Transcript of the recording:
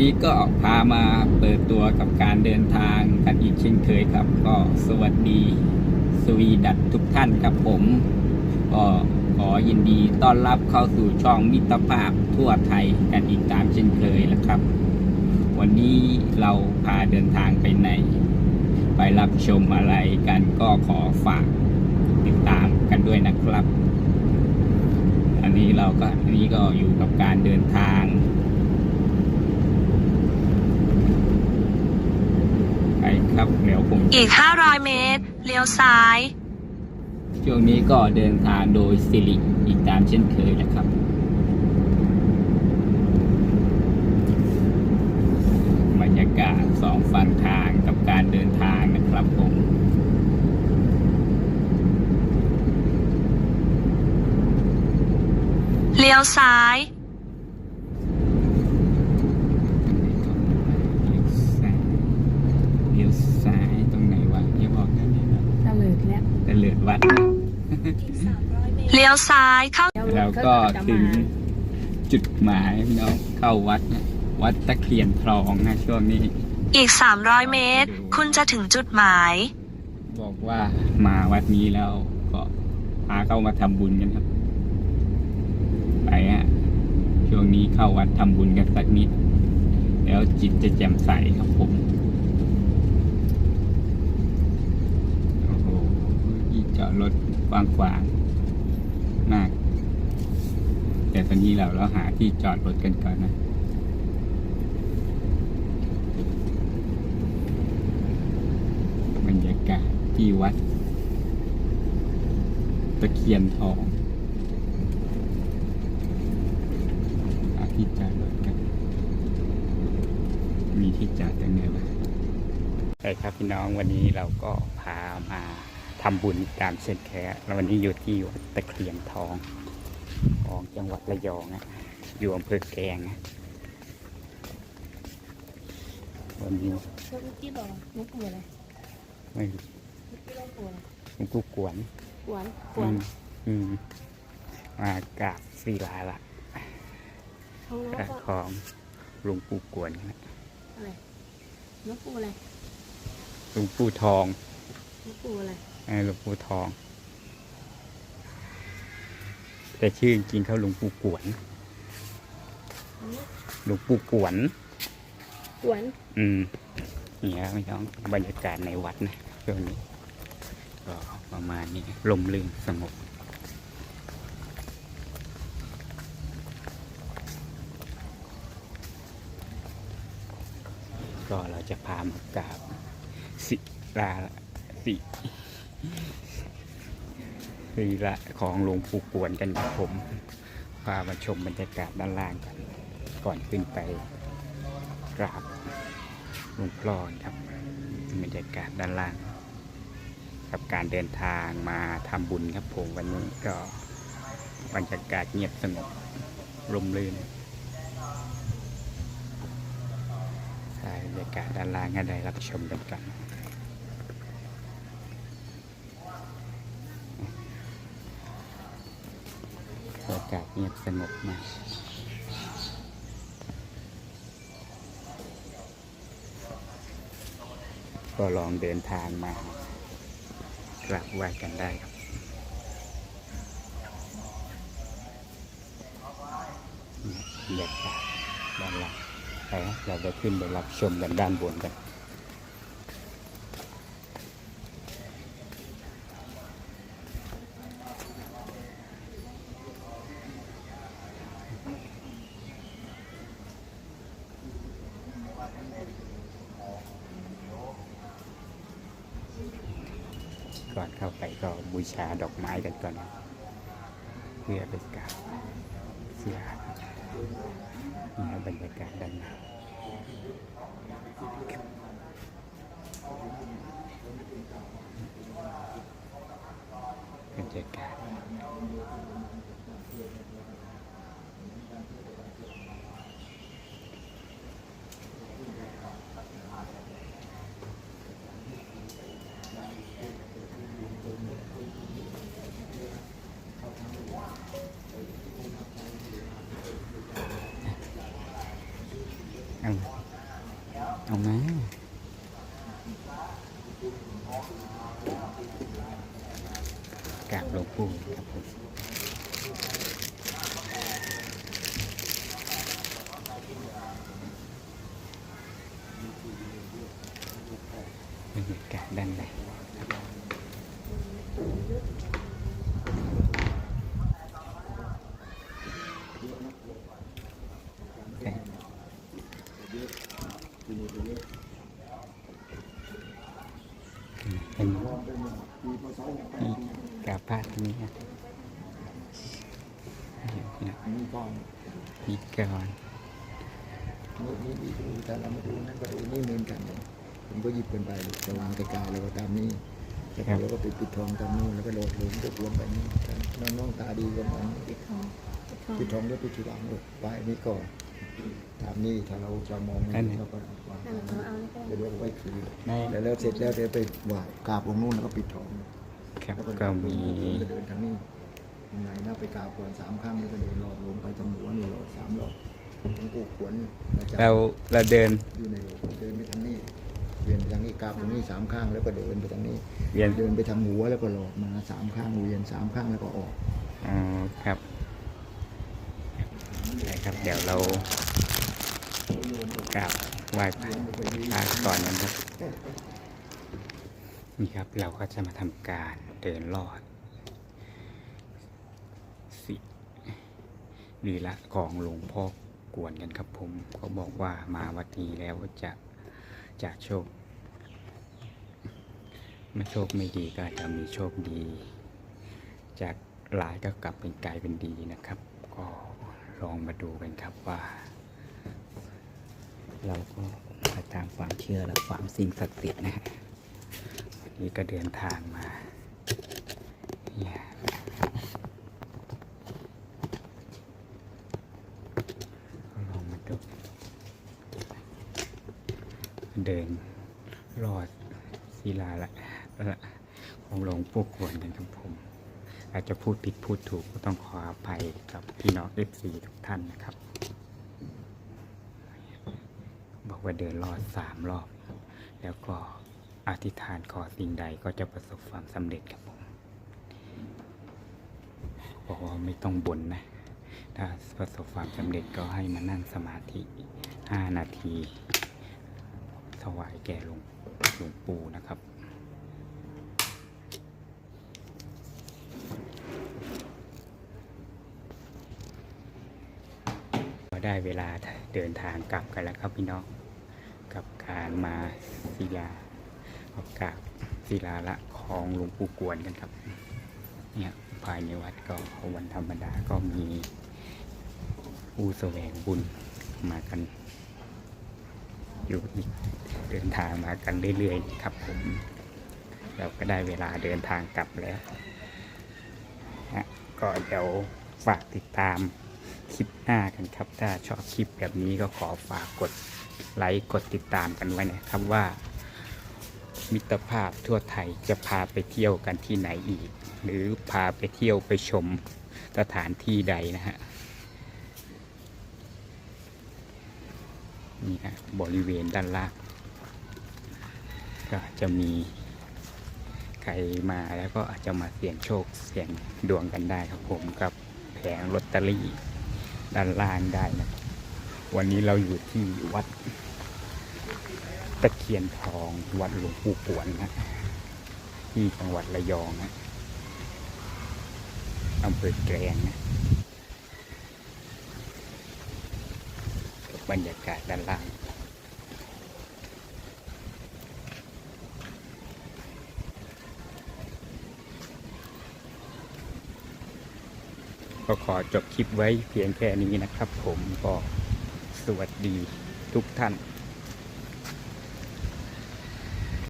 นี้ก็พามาเปิดตัวกับการเดินทางกันอีกเช่นเคยครับ ก็สวัสดีสวีดัตทุกท่านครับผมก็ขอยินดีต้อนรับเข้าสู่ช่องมิตรภาพทั่วไทยกันอีกตามเช่นเคยแล้วครับ วันนี้เราพาเดินทางไปไหน ไปรับชมอะไรกันก็ขอฝากติดตามกันด้วยนะครับ อันนี้เราก็อันนี้ก็อยู่กับการเดินทาง ไป ครับเดี๋ยวผมอีก 500 เมตร เลี้ยวซ้าย ช่วงนี้ก็เดินทางโดยสิริอีกตามเช่นเคยนะครับ บรรยากาศสองฝั่งทางกับการเดินทางนะครับผมเลี้ยวซ้าย เลี้ยวซ้ายตรงไหนวะอย่าบอกนะเนี่ยนะ ตะเลิดแล้ว แต่เลือดวัดนะ เลี้ยวซ้ายเข้าแล้วก็ถึงจุดหมายพี่น้องเข้าวัดนะวัดตะเคียนทองนะช่วงนี้ อีก 300 เมตร คุณจะถึงจุดหมาย บอกว่ามาวัดนี้แล้วก็พาเข้ามาทำบุญกันครับ ไปฮะช่วงนี้เข้าวัดทำบุญกันสักนิด แล้วจิตจะแจ่มใสครับผมโอ้โหที่จอดรถ กว้างๆมาก แต่ตอนนี้เราเราหาที่จอดรถกันก่อนนะบรรยากาศที่วัด ตะเคียนทองหาที่จอดรถกัน มีที่จอดตรงไหนบ้างใช่ครับพี่น้องวันนี้เราก็พามา ทำบุญตามเช่นแค่แล้ววันนี้อยู่ที่วัดตะเคียนทองของจังหวัดระยองนะอยู่อำเภอแกลงนะวันนี้เมื่อกี้บอกมุกหัวอะไรไม่มุกกี้เราหัวอะไรหลวงปู่กวนกวนกอืวนมอืมมากราบศิลาละห้องน้ำก็ของหลวงปู่กวนนะอะไรนกปูอะไรหลวงปู่ทองนกปูอะไรเออ หลวงปู่ทอง แต่ชื่อจริงๆเขาหลวงปู่กวนอันนี้หลวงปู่กวนกวน อืมเนี่ยไม่ต้องบรรยากาศในวัดนะช่วงนี้ก็ประมาณนี้ลมลื่นสงบก็เราจะพามากราบศิลาสิ ศิละของหลวงปู่กวนกันครับผมพามาชมบรรยากาศด้านล่างกัน ก่อนขึ้นไปกราบหลวงพ่อครับบรรยากาศด้านล่าง กับการเดินทางมาทำบุญครับผมวันนี้ก็บรรยากาศเงียบสงบร่มรื่นถ่ายบรรยากาศด้านล่างให้ได้รับชมกันกัน บรรยากาศเงียบสงบมากก็ลองเดินทางมากราบไหว้กันได้ครับบรรยากาศด้านล่างไปเราจะขึ้นไปรับชมกันด้านบนกัน เข้าไปก็บูชาดอกไม้กันก่อน เพื่อเป็นการเสียนี่บรรยากาศด้านในบรรยากาศเอา เอามากราบหลวงปู่ครับผมบรรยากาศด้านในแต่เป็นนี่ กราบพระตรงนี้นะนี่ก่อนนี่ก่อนนี่นี่ดูแต่เรามาดูนั่นก็ดูนี่เหมือนกันเลยผมก็หยิบกันไปจะวางไกลๆแล้วก็ตามนี้แล้วก็เราก็ปิดปิดทองตามนู้นแล้วก็โหลดหลุมก็รวมไปนี่น้องน้องตาดีก็มองปิดทองปิดทองปิดทองด้วปิดทีหลังเลยไปนี่ก่อนตามนี้ถ้าเราจะมองนี่เราก็วางเขาเอาแล้วก็เดี๋ยวเราไว้คืนแล้วเสร็จแล้วเดี๋ยวไปไหว้กราบองค์นู้นแล้วก็ปิดทอง ครับแล้วก็ก็มีก็เดินทางนี้ยังไงนะไปกราบก่อนสามครั้งแล้วก็เดินรอบลงไปจำหัวนี่รอบสามรอบหลวงปู่ขวนอาจารย์เราเราเดินอยู่ในเดินไปทางนี้เวียนไปทางนี้กราบตรงนี้สามข้างแล้วก็เดินไปทางนี้เวียนเดินไปทางหัวแล้วก็หลอดมาสามข้างเวียนสามข้างแล้วก็ออกอ๋อครับได้ครับเดี๋ยวเรากราบไหว้พระพระก่อนนะครับ นี่ครับเราก็จะมาทำการเดินลอดสิลีละของหลวงพ่อกวนกันครับผมเขาบอกว่ามาวัดนี้แล้วจะจะโชคไม่โชคไม่ดีก็จะมีโชคดี จากร้ายก็กลับเป็นกลายเป็นดีนะครับ ก็ลองมาดูกันครับว่า เราก็ตามความเชื่อและความสิ่งศักดิ์สิทธิ์นะฮะ นนี้ก็เดินทางมาเนี่ยลองมาดูเดินรอดศิลาละละของหลวงปู่ควรกันครับผม อาจจะพูดผิดพูดถูกก็ต้องขออภัยกับพี่น้องเอฟซีทุกท่านนะครับ บอกว่าเดินรอดสามรอบ แล้วก็ อธิษฐานขอสิ่งใดก็จะประสบความสำเร็จครับผมบอกว่าไม่ต้องบ่นนะ ถ้าประสบความสำเร็จก็ให้มานั่งสมาธิ 5 นาที ถวายแก่หลวงหลวงปู่นะครับได้เวลาเดินทางกลับกันแล้วครับพี่น้อง กับการมาศิลา ออกกาบศิลาละของหลวงปู่กวนกันครับ เนี่ยภายในวัดก็วันธรรมดาก็มีผู้แสวงบุญมากัน อยู่อีกเดินทางมากันเรื่อยๆครับผมเราก็ได้เวลาเดินทางกลับแล้วฮะก็เดี๋ยวฝากติดตามคลิปหน้ากันครับ ถ้าชอบคลิปแบบนี้ก็ขอฝากกดไลค์กดติดตามกันไว้นะครับว่า มิตรภาพทั่วไทยจะพาไปเที่ยวกันที่ไหนอีก หรือพาไปเที่ยวไปชมสถานที่ใดนะฮะนี่ฮะบริเวณด้านล่างก็จะมีใครมาแล้วก็อาจจะมาเสี่ยงโชคเสี่ยงดวงกันได้ครับผมกับแผงลอตเตอรี่ด้านล่างได้นะวันนี้เราอยู่ที่วัด ตะเคียนทองวัดหลวงปู่ปวนนะที่จังหวัดระยองนะอำเภอแกลงนะบรรยากาศด้านล่างก็ขอจบคลิปไว้เพียงแค่นี้นะครับผมก็สวัสดีทุกท่าน